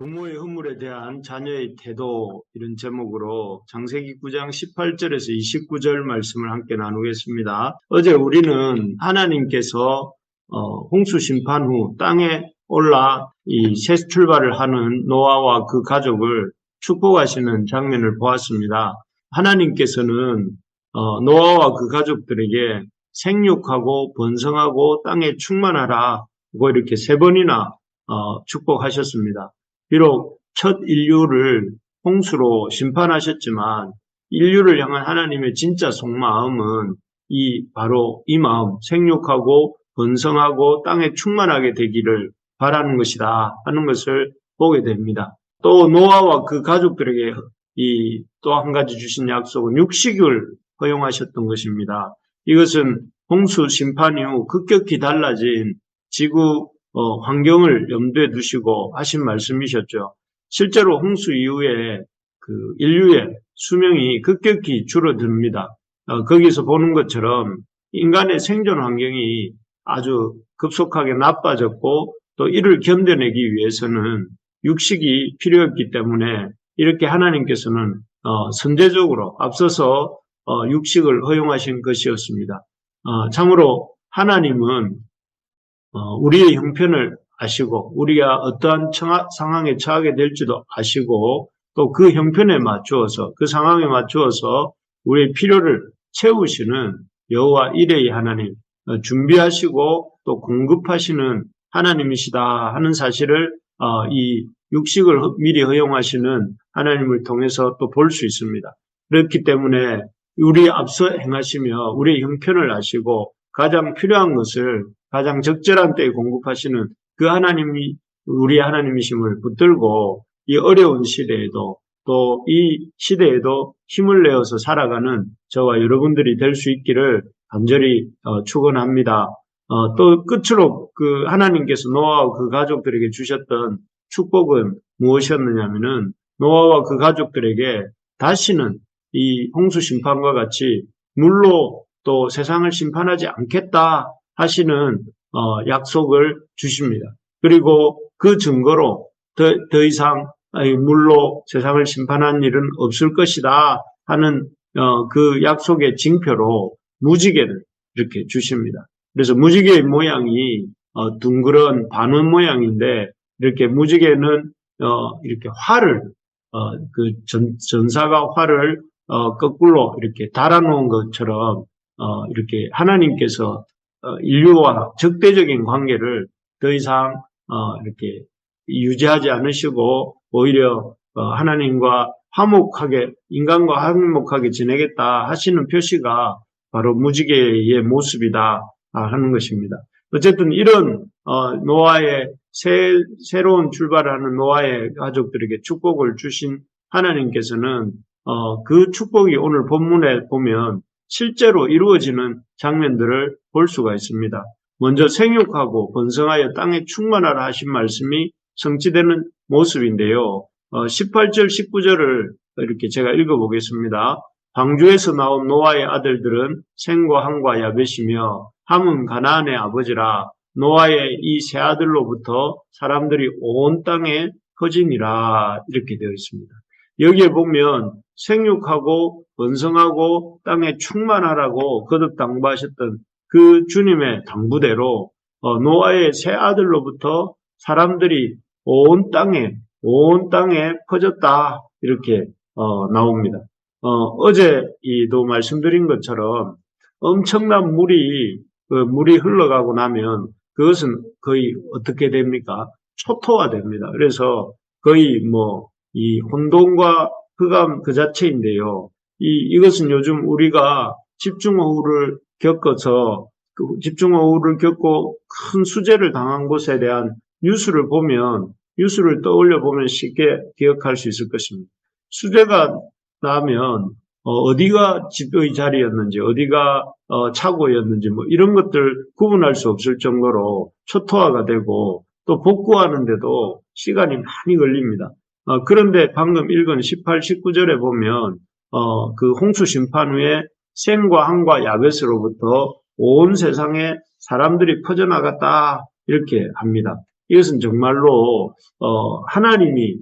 부모의 허물에 대한 자녀의 태도 이런 제목으로 장세기 9장 18절에서 29절 말씀을 함께 나누겠습니다. 어제 우리는 하나님께서 어, 홍수 심판 후 땅에 올라 이새 출발을 하는 노아와 그 가족을 축복하시는 장면을 보았습니다. 하나님께서는 어, 노아와 그 가족들에게 생육하고 번성하고 땅에 충만하라고 이렇게 세 번이나 어, 축복하셨습니다. 비록 첫 인류를 홍수로 심판하셨지만 인류를 향한 하나님의 진짜 속마음은 이 바로 이 마음 생육하고 번성하고 땅에 충만하게 되기를 바라는 것이다 하는 것을 보게 됩니다. 또 노아와 그 가족들에게 이 또 한 가지 주신 약속은 육식을 허용하셨던 것입니다. 이것은 홍수 심판 이후 급격히 달라진 지구 어, 환경을 염두에 두시고 하신 말씀이셨죠. 실제로 홍수 이후에 그 인류의 수명이 급격히 줄어듭니다. 어, 거기서 보는 것처럼 인간의 생존 환경이 아주 급속하게 나빠졌고 또 이를 견뎌내기 위해서는 육식이 필요했기 때문에 이렇게 하나님께서는 어, 선제적으로 앞서서 어, 육식을 허용하신 것이었습니다. 어, 참으로 하나님은 어, 우리의 형편을 아시고 우리가 어떠한 처하- 상황에 처하게 될지도 아시고 또 그 형편에 맞추어서 그 상황에 맞추어서 우리의 필요를 채우시는 여호와 이레의 하나님 어, 준비하시고 또 공급하시는 하나님이시다 하는 사실을 어, 이 육식을 허- 미리 허용하시는 하나님을 통해서 또 볼 수 있습니다. 그렇기 때문에 우리 앞서 행하시며 우리의 형편을 아시고 가장 필요한 것을 가장 적절한 때에 공급하시는 그 하나님이 우리 하나님이심을 붙들고 이 어려운 시대에도 또 이 시대에도 힘을 내어서 살아가는 저와 여러분들이 될 수 있기를 간절히 어, 축원합니다. 어, 또 끝으로 그 하나님께서 노아와 그 가족들에게 주셨던 축복은 무엇이었느냐면은 노아와 그 가족들에게 다시는 이 홍수 심판과 같이 물로 또 세상을 심판하지 않겠다 하시는 어, 약속을 주십니다. 그리고 그 증거로 더, 더 이상 이 물로 세상을 심판한 일은 없을 것이다 하는 어, 그 약속의 징표로 무지개를 이렇게 주십니다. 그래서 무지개의 모양이 어, 둥그런 반원 모양인데 이렇게 무지개는 어, 이렇게 활을 어, 그 전, 전사가 활을 어, 거꾸로 이렇게 달아놓은 것처럼 어, 이렇게 하나님께서 어, 인류와 적대적인 관계를 더 이상 어, 이렇게 유지하지 않으시고 오히려 어, 하나님과 화목하게 인간과 화목하게 지내겠다 하시는 표시가 바로 무지개의 모습이다 아, 하는 것입니다. 어쨌든 이런 어, 노아의 새, 새로운 출발을 하는 노아의 가족들에게 축복을 주신 하나님께서는 어, 그 축복이 오늘 본문에 보면 실제로 이루어지는 장면들을 볼 수가 있습니다. 먼저 생육하고 번성하여 땅에 충만하라 하신 말씀이 성취되는 모습인데요. 어, 18절, 19절을 이렇게 제가 읽어보겠습니다. 방주에서 나온 노아의 아들들은 생과 함과 야벳이며 함은 가나안의 아버지라 노아의 이 세 아들로부터 사람들이 온 땅에 퍼지니라 이렇게 되어 있습니다. 여기에 보면 생육하고 번성하고 땅에 충만하라고 거듭 당부하셨던 그 주님의 당부대로 어, 노아의 세 아들로부터 사람들이 온 땅에 온 땅에 퍼졌다 이렇게 어, 나옵니다. 어, 제 이도 말씀드린 것처럼 엄청난 물이 그 물이 흘러가고 나면 그것은 거의 어떻게 됩니까? 초토화 됩니다. 그래서 거의 뭐 이 혼돈과 흑암 그 자체인데요. 이 이것은 요즘 우리가 집중호우를 겪어서 그 집중호우를 겪고 큰 수재를 당한 곳에 대한 뉴스를 보면 뉴스를 떠올려 보면 쉽게 기억할 수 있을 것입니다. 수재가 나면 어, 디가 집의 자리였는지 어디가 어, 차고였는지 뭐 이런 것들 구분할 수 없을 정도로 초토화가 되고 또 복구하는데도 시간이 많이 걸립니다. 어, 그런데 방금 읽은 18, 19절에 보면 어, 그 홍수 심판 후에 생과 항과 야벳으로부터 온 세상에 사람들이 퍼져나갔다 이렇게 합니다. 이것은 정말로 어, 하나님이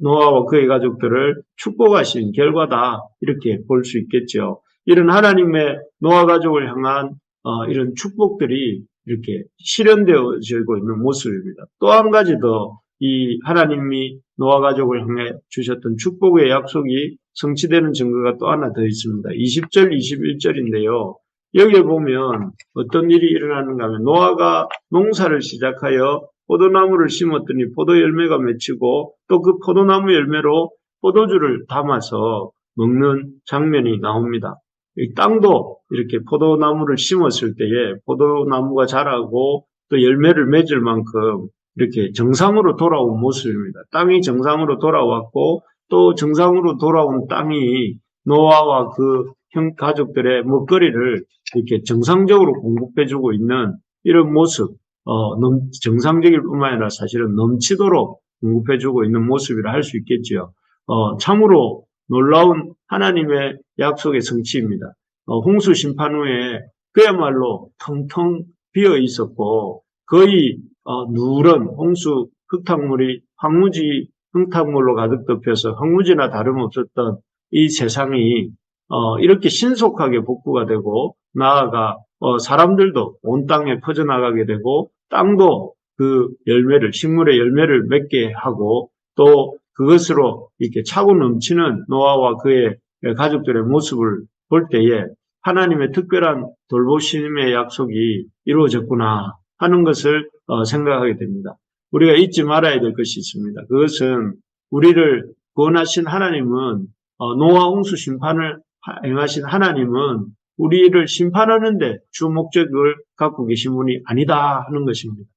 노아와 그의 가족들을 축복하신 결과다 이렇게 볼 수 있겠죠. 이런 하나님의 노아 가족을 향한 어, 이런 축복들이 이렇게 실현되어지고 있는 모습입니다. 또 한 가지 더 이 하나님이 노아 가족을 향해 주셨던 축복의 약속이 성취되는 증거가 또 하나 더 있습니다. 20절, 21절인데요. 여기에 보면 어떤 일이 일어나는가 하면 노아가 농사를 시작하여 포도나무를 심었더니 포도 열매가 맺히고 또 그 포도나무 열매로 포도주를 담아서 먹는 장면이 나옵니다. 이 땅도 이렇게 포도나무를 심었을 때에 포도나무가 자라고 또 열매를 맺을 만큼 이렇게 정상으로 돌아온 모습입니다. 땅이 정상으로 돌아왔고 또 정상으로 돌아온 땅이 노아와 그 형 가족들의 먹거리를 이렇게 정상적으로 공급해주고 있는 이런 모습, 어, 넘, 정상적일 뿐만 아니라 사실은 넘치도록 공급해주고 있는 모습이라 할 수 있겠지요. 어, 참으로 놀라운 하나님의 약속의 성취입니다. 어, 홍수 심판 후에 그야말로 텅텅 비어 있었고 거의 어, 누런 홍수 흙탕물이 황무지 흙탕물로 가득 덮여서 황무지나 다름없었던 이 세상이 어, 이렇게 신속하게 복구가 되고 나아가 어, 사람들도 온 땅에 퍼져나가게 되고 땅도 그 열매를 식물의 열매를 맺게 하고 또 그것으로 이렇게 차고 넘치는 노아와 그의 가족들의 모습을 볼 때에 하나님의 특별한 돌보심의 약속이 이루어졌구나 하는 것을 어, 생각하게 됩니다. 우리가 잊지 말아야 될 것이 있습니다. 그것은 우리를 구원하신 하나님은 어, 노아 홍수 심판을 행하신 하나님은 우리를 심판하는데 주 목적을 갖고 계신 분이 아니다 하는 것입니다.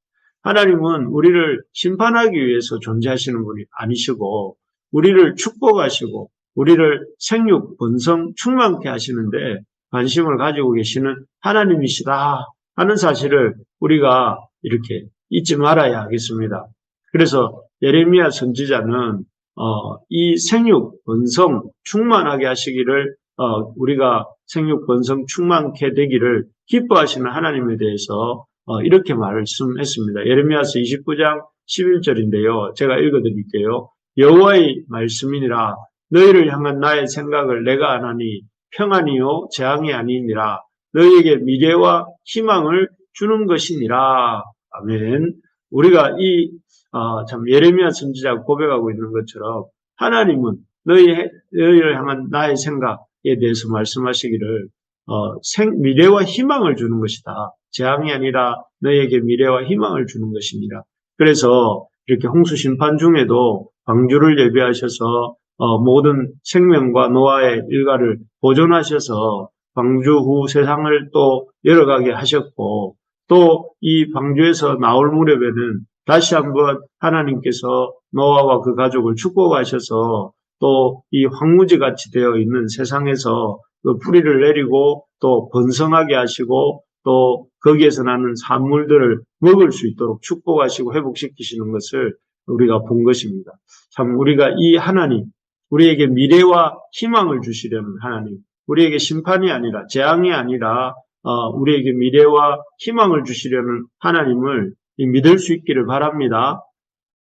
하나님은 우리를 심판하기 위해서 존재하시는 분이 아니시고 우리를 축복하시고 우리를 생육, 번성, 충만케 하시는데 관심을 가지고 계시는 하나님이시다 하는 사실을 우리가 이렇게 잊지 말아야 하겠습니다. 그래서 예레미야 선지자는 어, 이 생육, 번성, 충만하게 하시기를 어, 우리가 생육, 번성, 충만케 되기를 기뻐하시는 하나님에 대해서 어, 이렇게 말씀했습니다. 예레미야서 29장 11절인데요. 제가 읽어드릴게요. 여호와의 말씀이니라 너희를 향한 나의 생각을 내가 안하니 평안이요 재앙이 아니니라 너희에게 미래와 희망을 주는 것이니라. 아멘. 우리가 이 어, 참 예레미야 선지자가 고백하고 있는 것처럼 하나님은 너희 너희를 향한 나의 생각에 대해서 말씀하시기를 어, 생, 미래와 희망을 주는 것이다. 재앙이 아니라 너희에게 미래와 희망을 주는 것이니라. 그래서 이렇게 홍수 심판 중에도 방주를 예비하셔서 어, 모든 생명과 노아의 일가를 보존하셔서 방주 후 세상을 또 열어가게 하셨고 또 이 방주에서 나올 무렵에는 다시 한번 하나님께서 노아와 그 가족을 축복하셔서 또 이 황무지 같이 되어 있는 세상에서 그 뿌리를 내리고 또 번성하게 하시고 또 거기에서 나는 산물들을 먹을 수 있도록 축복하시고 회복시키시는 것을 우리가 본 것입니다. 참 우리가 이 하나님, 우리에게 미래와 희망을 주시려는 하나님, 우리에게 심판이 아니라 재앙이 아니라 어, 우리에게 미래와 희망을 주시려는 하나님을 믿을 수 있기를 바랍니다.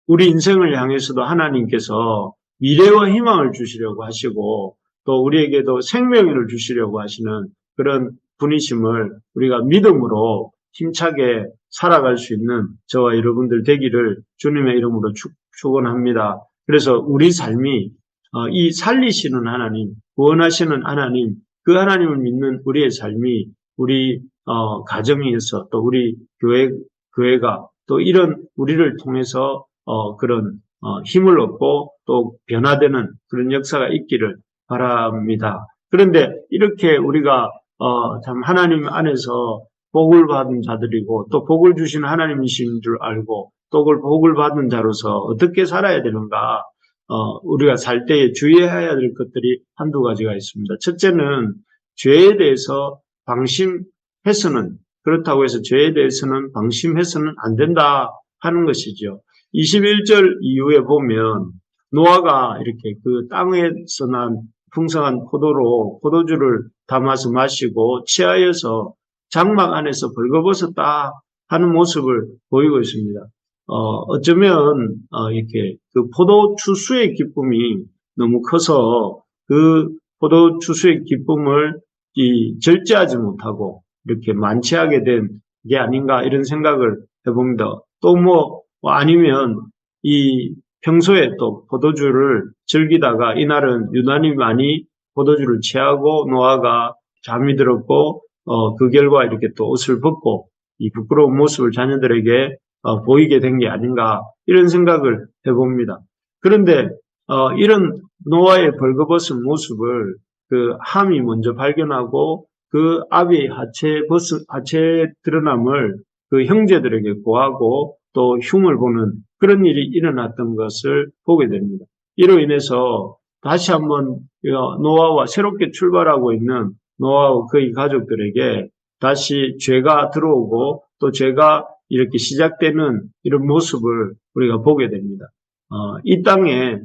우리 인생을 향해서도 하나님께서 미래와 희망을 주시려고 하시고 또 우리에게도 생명을 주시려고 하시는 그런 분이심을 우리가 믿음으로 힘차게 살아갈 수 있는 저와 여러분들 되기를 주님의 이름으로 축, 원합니다 그래서 우리 삶이 어, 이 살리시는 하나님, 구원하시는 하나님, 그 하나님을 믿는 우리의 삶이 우리 어, 가정에서 또 우리 교회 교회가 또 이런 우리를 통해서 어, 그런 어, 힘을 얻고 또 변화되는 그런 역사가 있기를 바랍니다. 그런데 이렇게 우리가 어, 참 하나님 안에서 복을 받은 자들이고 또 복을 주신 하나님이신 줄 알고 또 그걸 복을 받은 자로서 어떻게 살아야 되는가 어, 우리가 살 때에 주의해야 될 것들이 한두 가지가 있습니다. 첫째는 죄에 대해서 방심해서는 그렇다고 해서 죄에 대해서는 방심해서는 안 된다 하는 것이죠. 21절 이후에 보면 노아가 이렇게 그 땅에서 난 풍성한 포도로 포도주를 담아서 마시고 취하여서 장막 안에서 벌거벗었다 하는 모습을 보이고 있습니다. 어, 어쩌면 어, 이렇게 그 포도 추수의 기쁨이 너무 커서 그 포도 추수의 기쁨을 이 절제하지 못하고 이렇게 만취하게 된 게 아닌가 이런 생각을 해봅니다. 또 뭐 아니면 이 평소에 또 포도주를 즐기다가 이날은 유난히 많이 포도주를 취하고 노아가 잠이 들었고 어, 그 결과 이렇게 또 옷을 벗고 이 부끄러운 모습을 자녀들에게 어, 보이게 된 게 아닌가 이런 생각을 해봅니다. 그런데 어, 이런 노아의 벌거벗은 모습을 그 함이 먼저 발견하고 그 아비의 하체 벗 하체 드러남을 그 형제들에게 고하고 또 흉을 보는 그런 일이 일어났던 것을 보게 됩니다. 이로 인해서 다시 한번 노아와 새롭게 출발하고 있는 노아와 그의 가족들에게 다시 죄가 들어오고 또 죄가 이렇게 시작되는 이런 모습을 우리가 보게 됩니다. 어, 이 땅에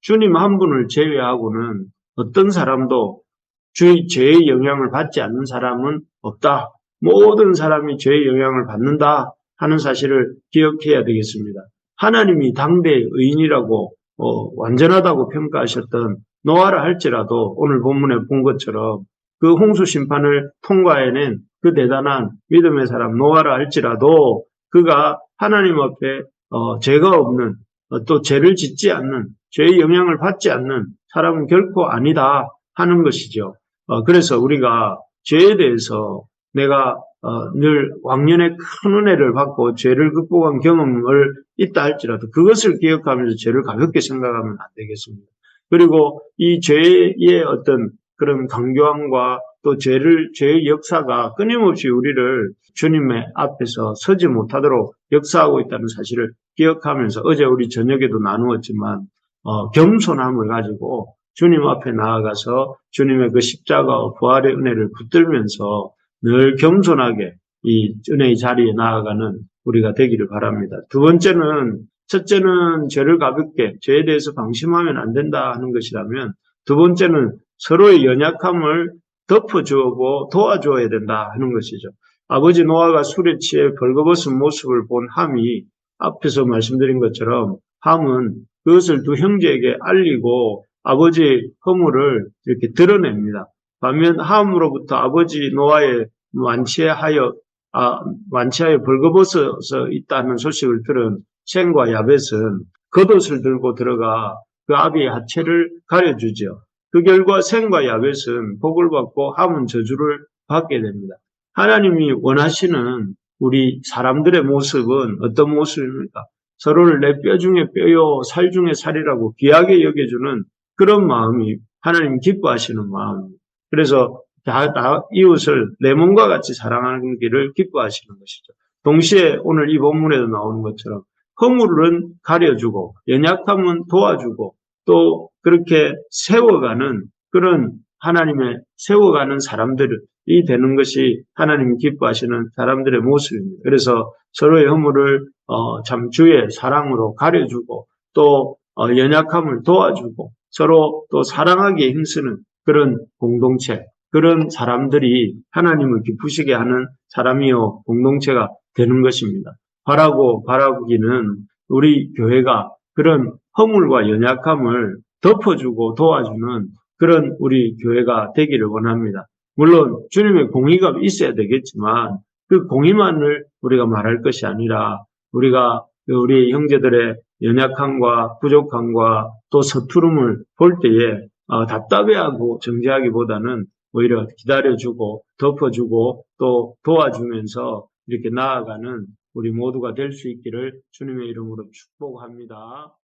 주님 한 분을 제외하고는 어떤 사람도 주의 죄의 영향을 받지 않는 사람은 없다. 모든 사람이 죄의 영향을 받는다 하는 사실을 기억해야 되겠습니다. 하나님이 당대의 의인이라고 어, 완전하다고 평가하셨던 노아라 할지라도 오늘 본문에 본 것처럼 그 홍수 심판을 통과해낸 그 대단한 믿음의 사람 노아라 할지라도 그가 하나님 앞에 어, 죄가 없는 어, 또 죄를 짓지 않는 죄의 영향을 받지 않는 사람은 결코 아니다 하는 것이죠. 어, 그래서 우리가 죄에 대해서 내가 어, 늘 왕년에 큰 은혜를 받고 죄를 극복한 경험을 있다 할지라도 그것을 기억하면서 죄를 가볍게 생각하면 안 되겠습니다. 그리고 이 죄의 어떤 그런 강교함과 또 죄를, 죄의 역사가 끊임없이 우리를 주님의 앞에서 서지 못하도록 역사하고 있다는 사실을 기억하면서 어제 우리 저녁에도 나누었지만, 어, 겸손함을 가지고 주님 앞에 나아가서 주님의 그 십자가와 부활의 은혜를 붙들면서 늘 겸손하게 이 은혜의 자리에 나아가는 우리가 되기를 바랍니다. 두 번째는 첫째는 죄를 가볍게 죄에 대해서 방심하면 안 된다 하는 것이라면 두 번째는 서로의 연약함을 덮어주고 도와줘야 된다 하는 것이죠. 아버지 노아가 술에 취해 벌거벗은 모습을 본 함이 앞에서 말씀드린 것처럼 함은 그것을 두 형제에게 알리고 아버지의 허물을 이렇게 드러냅니다. 반면 함으로부터 아버지 노아의 완치하여 아, 완치하여 벌거벗어서 있다는 소식을 들은 쉔과 야벳은 겉옷을 들고 들어가 그 아비의 하체를 가려주죠. 그 결과 생과 야벳은 복을 받고 함은 저주를 받게 됩니다. 하나님이 원하시는 우리 사람들의 모습은 어떤 모습입니까? 서로를 내 뼈 중에 뼈요, 살 중에 살이라고 귀하게 여겨주는 그런 마음이 하나님 기뻐하시는 마음입니다. 그래서 다, 다 이웃을 내 몸과 같이 사랑하는 길을 기뻐하시는 것이죠. 동시에 오늘 이 본문에도 나오는 것처럼 허물은 가려주고 연약함은 도와주고 또 그렇게 세워가는 그런 하나님의 세워가는 사람들 이 되는 것이 하나님이 기뻐하시는 사람들의 모습입니다. 그래서 서로의 허물을 어, 참 주의 사랑으로 가려주고 또 어, 연약함을 도와주고 서로 또 사랑하기에 힘쓰는 그런 공동체, 그런 사람들이 하나님을 기쁘시게 하는 사람이요 공동체가 되는 것입니다. 바라고 바라기는 우리 교회가 그런 허물과 연약함을 덮어주고 도와주는 그런 우리 교회가 되기를 원합니다. 물론 주님의 공의가 있어야 되겠지만 그 공의만을 우리가 말할 것이 아니라 우리가 우리 형제들의 연약함과 부족함과 또 서투름을 볼 때에 어, 답답해하고 정죄하기보다는 오히려 기다려주고 덮어주고 또 도와주면서 이렇게 나아가는 우리 모두가 될 수 있기를 주님의 이름으로 축복합니다.